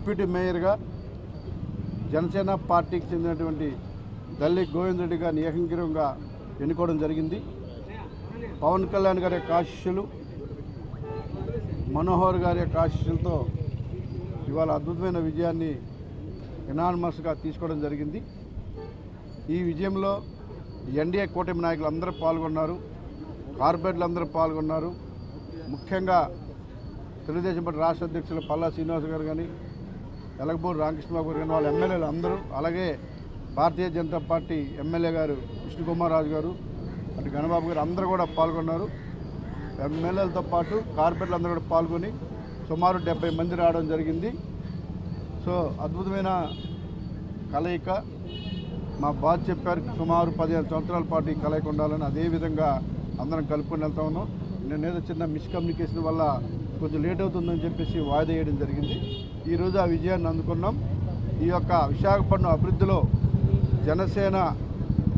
Deputy మేయర్గా జనసేన పార్టీకి చెందినటువంటి దల్లి గోవింద్ రెడ్డి గారిని ఏకంగిరంగా ఎన్నుకోవడం జరిగింది. పవన్ కళ్యాణ్ గారి యొక్క ఆశీస్సులు మనోహర్ గారి యొక్క ఆశీస్సులతో ఇవాళ అద్భుతమైన విజయాన్ని ఎనానమస్గా తీసుకోవడం జరిగింది. ఈ విజయంలో ఎన్డీఏ కూటమి నాయకులు అందరూ పాల్గొన్నారు కార్పొరేట్లు అందరూ పాల్గొన్నారు. ముఖ్యంగా తెలుగుదేశం పార్టీ రాష్ట్ర అధ్యక్షులు పల్లా శ్రీనివాస్ గారు కానీ ఎలగబూరు రామకృష్ణబాబు గారు వాళ్ళ ఎమ్మెల్యేలు అందరూ అలాగే భారతీయ జనతా పార్టీ ఎమ్మెల్యే గారు విష్ణుకుమార్ రాజు గారు అటు గణబాబు గారు అందరూ కూడా పాల్గొన్నారు. ఎమ్మెల్యేలతో పాటు కార్పొరేట్లు అందరూ కూడా పాల్గొని సుమారు డెబ్బై మంది రావడం జరిగింది. సో అద్భుతమైన కలయిక. మా బాధ చెప్పారు సుమారు పదిహేను సంవత్సరాల పాటు ఈ కలయిక ఉండాలని. అదేవిధంగా అందరం కలుపుకొని వెళ్తా ఉన్నాం. నేను ఏదో చిన్న మిస్కమ్యూనికేషన్ వల్ల కొంచెం లేట్ అవుతుందని చెప్పేసి వాయిదా వేయడం జరిగింది. ఈరోజు ఆ విజయాన్ని అందుకున్నాం. ఈ యొక్క విశాఖపట్నం అభివృద్ధిలో జనసేన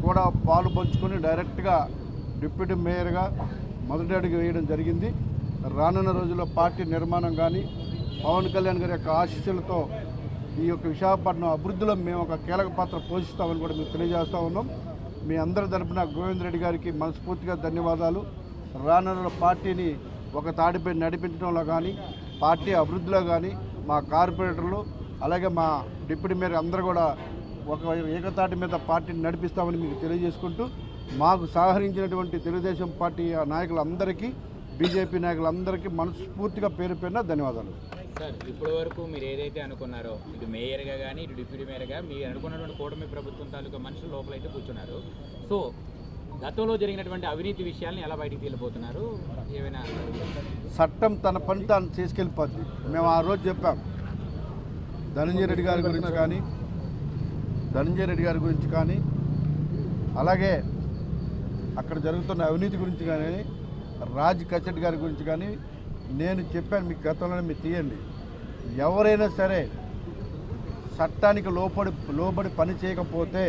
కూడా పాలు పంచుకొని డైరెక్ట్గా డిప్యూటీ మేయర్గా మొదటి అడుగు వేయడం జరిగింది. రానున్న రోజుల్లో పార్టీ నిర్మాణం కానీ పవన్ కళ్యాణ్ గారి యొక్క ఆశీస్సులతో ఈ యొక్క విశాఖపట్నం అభివృద్ధిలో మేము ఒక కీలక పాత్ర పోషిస్తామని కూడా మేము తెలియజేస్తూ ఉన్నాం. మీ అందరి తరపున గోవింద్ రెడ్డి గారికి మనస్ఫూర్తిగా ధన్యవాదాలు. రానున్న పార్టీని ఒక తాడిపై నడిపించడంలో కానీ పార్టీ అభివృద్ధిలో కానీ మా కార్పొరేటర్లు అలాగే మా డిప్యూటీ మేయర్ అందరూ కూడా ఒక ఏకతాటి మీద పార్టీని నడిపిస్తామని మీకు తెలియజేసుకుంటూ మాకు సహకరించినటువంటి తెలుగుదేశం పార్టీ నాయకులందరికీ బీజేపీ నాయకులందరికీ మనస్ఫూర్తిగా పేరు పేరున ధన్యవాదాలు. సార్ ఇప్పటి వరకు మీరు ఏదైతే అనుకున్నారో ఇటు మేయర్గా కానీ ఇటు డిప్యూటీ మేయర్గా మీరు అనుకున్నటువంటి కూటమి ప్రభుత్వం తాలూకా మనుషులు లోపలైతే కూర్చున్నారు. సో గతంలో జరిగినటువంటి అవినీతి విషయాలను ఎలా బయటికి వెళ్ళిపోతున్నారు ఏమైనా చట్టం తన పని తాను చేసుకెళ్ళిపోద్ది. మేము ఆ రోజు చెప్పాం. ధనంజయ రెడ్డి గారి గురించి కానీ ధనంజయ రెడ్డి గారి గురించి కానీ అలాగే అక్కడ జరుగుతున్న అవినీతి గురించి కానీ రాజ్ కచెట్ గారి గురించి కానీ నేను చెప్పాను మీకు గతంలోనే మీరు తీయండి. ఎవరైనా సరే చట్టానికి లోపడి లోబడి పని చేయకపోతే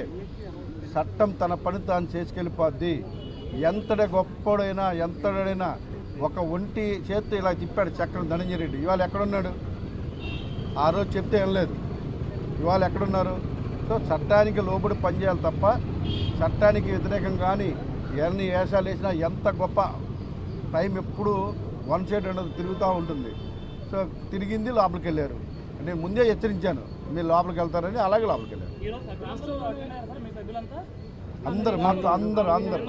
చట్టం తన పని తాను చేసుకెళ్ళిపోద్ది. ఎంతటి గొప్పడైనా ఎంతడైనా ఒక ఒంటి చేత్తో ఇలా తిప్పాడు చక్రం ధనంజయ రెడ్డి ఇవాళ ఎక్కడున్నాడు? ఆ రోజు చెప్తే ఏం లేదు ఇవాళ ఎక్కడున్నారు? సో చట్టానికి లోబడి పనిచేయాలి తప్ప చట్టానికి వ్యతిరేకం కానీ ఎన్ని వేషాలు వేసినా ఎంత గొప్ప టైం ఎప్పుడు వన్ సైడ్ ఉండదు తిరుగుతూ ఉంటుంది. సో తిరిగింది లోపలికి వెళ్ళారు. నేను ముందే హెచ్చరించాను మీరు లోపలికి వెళ్తారని అలాగే లోపలికి వెళ్ళారు. అందరు మొత్తం అందరు అందరు.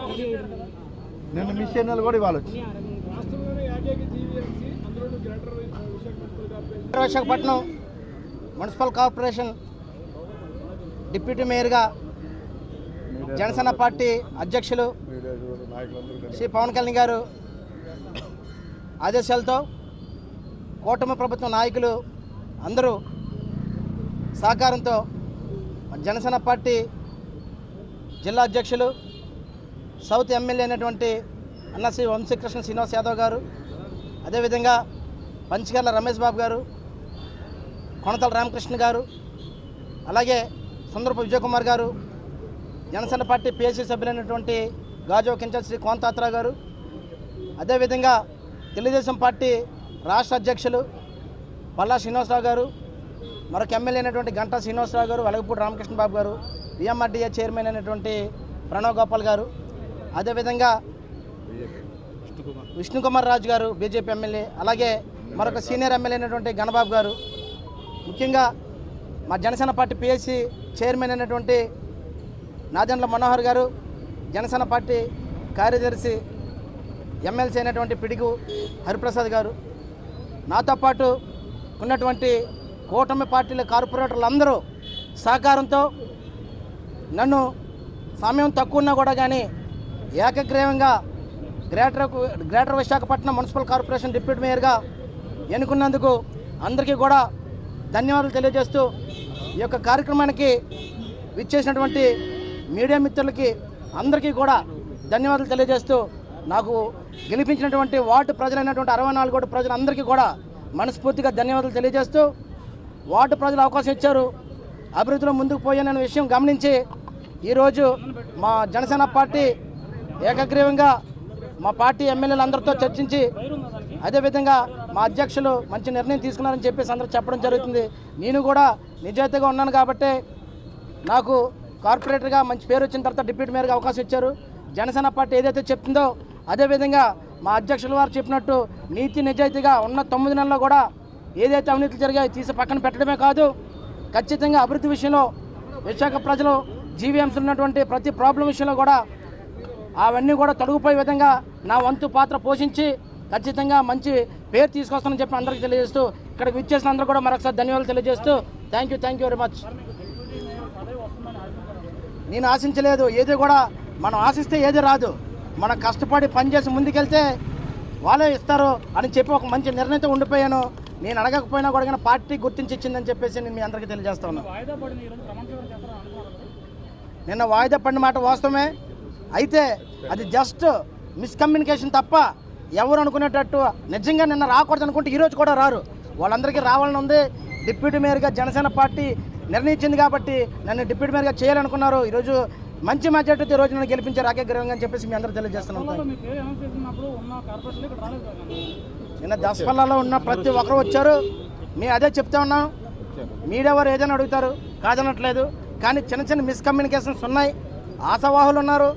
నిన్న మిస్ అయిన వాళ్ళు కూడా ఇవాళ వచ్చి విశాఖపట్నం మున్సిపల్ కార్పొరేషన్ డిప్యూటీ మేయర్గా జనసేన పార్టీ అధ్యక్షులు శ్రీ పవన్ కళ్యాణ్ గారు ఆదేశాలతో కూటమి ప్రభుత్వ నాయకులు అందరూ సహకారంతో జనసేన పార్టీ జిల్లా అధ్యక్షులు సౌత్ ఎమ్మెల్యే అయినటువంటి అన్న శ్రీ వంశీకృష్ణ శ్రీనివాస్ యాదవ్ గారు అదేవిధంగా పంచగర్ల రమేష్ బాబు గారు కొనతల రామకృష్ణ గారు అలాగే సుందరపు విజయకుమార్ గారు జనసేన పార్టీ పిఎస్సీ సభ్యులైనటువంటి గాజో కించల్ శ్రీ కోంతాత్రా గారు అదేవిధంగా తెలుగుదేశం పార్టీ రాష్ట్ర అధ్యక్షులు పల్లా శ్రీనివాసరావు గారు మరొక ఎమ్మెల్యే అయినటువంటి గంటా శ్రీనివాసరావు గారు వెలగపూడి రామకృష్ణ బాబు గారు విఎంఆర్డీఏ చైర్మన్ అయినటువంటి ప్రణవ్ గోపాల్ గారు అదేవిధంగా విష్ణుకుమార్. రాజు గారు బీజేపీ ఎమ్మెల్యే అలాగే మరొక సీనియర్ ఎమ్మెల్యే అయినటువంటి గణబాబు గారు ముఖ్యంగా మా జనసేన పార్టీ పిఎస్సి చైర్మన్ అయినటువంటి నాదెండ్ల మనోహర్ గారు జనసేన పార్టీ కార్యదర్శి ఎమ్మెల్సీ అయినటువంటి పిడిగు హరిప్రసాద్ గారు నాతో పాటు ఉన్నటువంటి కూటమి పార్టీల కార్పొరేటర్లు అందరూ సహకారంతో నన్ను సమయం తక్కువ ఉన్నా కూడా కానీ ఏకగ్రీవంగా greater greater Visakhapatnam municipal corporation deputy మేయర్గా ఎన్నుకున్నందుకు అందరికీ కూడా ధన్యవాదాలు తెలియజేస్తూ ఈ యొక్క కార్యక్రమానికి విచ్చేసినటువంటి మీడియా మిత్రులకి అందరికీ కూడా ధన్యవాదాలు తెలియజేస్తూ నాకు గెలిపించినటువంటి వార్డు ప్రజలైనటువంటి అరవై నాలుగు కోటి ప్రజలందరికీ కూడా మనస్ఫూర్తిగా ధన్యవాదాలు తెలియజేస్తూ వార్డు ప్రజలు అవకాశం ఇచ్చారు. అభివృద్ధిలో ముందుకు పోయాననే విషయం గమనించి ఈరోజు మా జనసేన పార్టీ ఏకగ్రీవంగా మా పార్టీ ఎమ్మెల్యేలు అందరితో చర్చించి అదేవిధంగా మా అధ్యక్షులు మంచి నిర్ణయం తీసుకున్నారని చెప్పేసి అందరూ చెప్పడం జరుగుతుంది. నేను కూడా నిజాయితీగా ఉన్నాను కాబట్టి నాకు కార్పొరేటర్గా మంచి పేరు వచ్చిన తర్వాత డిప్యూటీ మేయర్గా అవకాశం ఇచ్చారు. జనసేన పార్టీ ఏదైతే చెప్తుందో అదేవిధంగా మా అధ్యక్షుల వారు చెప్పినట్టు నీతి నిజాయితీగా ఉన్న తొమ్మిది నెలల్లో కూడా ఏదైతే అవినీతులు జరిగాయో తీసి పక్కన పెట్టడమే కాదు ఖచ్చితంగా అభివృద్ధి విషయంలో విశాఖ ప్రజలు జీవీఎంసీ ఉన్నటువంటి ప్రతి ప్రాబ్లం విషయంలో కూడా అవన్నీ కూడా తొలగిపోయే విధంగా నా వంతు పాత్ర పోషించి ఖచ్చితంగా మంచి పేరు తీసుకొస్తానని చెప్పి అందరికీ తెలియజేస్తూ ఇక్కడికి విచ్చేసిన అందరూ కూడా మరొకసారి ధన్యవాదాలు తెలియజేస్తూ thank you thank you very much నేను ఆశించలేదు ఏది కూడా మనం ఆశిస్తే ఏది రాదు. మనం కష్టపడి పనిచేసి ముందుకెళ్తే వాళ్ళే ఇస్తారు అని చెప్పి ఒక మంచి నిర్ణయంతో ఉండిపోయాను. నేను అడగకపోయినా కూడా కానీ పార్టీ గుర్తించి ఇచ్చిందని చెప్పేసి నేను మీ అందరికీ తెలియజేస్తా ఉన్నాను. నిన్న వాయిదా పడిన మాట వాస్తవమే. అయితే అది జస్ట్ మిస్కమ్యూనికేషన్ తప్ప ఎవరు అనుకునేటట్టు నిజంగా నిన్న రాకూడదు అనుకుంటే ఈరోజు కూడా రారు. వాళ్ళందరికీ రావాలని ఉంది. డిప్యూటీ మేయర్గా జనసేన పార్టీ నిర్ణయించింది కాబట్టి నన్ను డిప్యూటీ మేయర్గా చేయాలనుకున్నారు. ఈరోజు మంచి మెజార్టీతో ఈ రోజు నన్ను గెలిపించారు రాకే గ్రహంగా అని చెప్పేసి మీ అందరూ మీ కదా నిన్న దసపల్లాలో ఉన్న ప్రతి ఒక్కరు వచ్చారు. మేము అదే చెప్తా ఉన్నాం. మీడియా వారు ఏదైనా అడుగుతారు. కాదనట్లేదు. కానీ చిన్న చిన్న మిస్కమ్యూనికేషన్స్ ఉన్నాయి. ఆశావాహులు ఉన్నారు.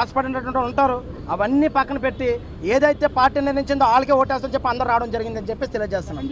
ఆశపడినటువంటి ఉంటారు. అవన్నీ పక్కన పెట్టి ఏదైతే పార్టీ నిర్ణయించిందో వాళ్ళకే ఓటేస్తామని చెప్పి అందరూ రావడం జరిగిందని చెప్పేసి తెలియజేస్తున్నాం.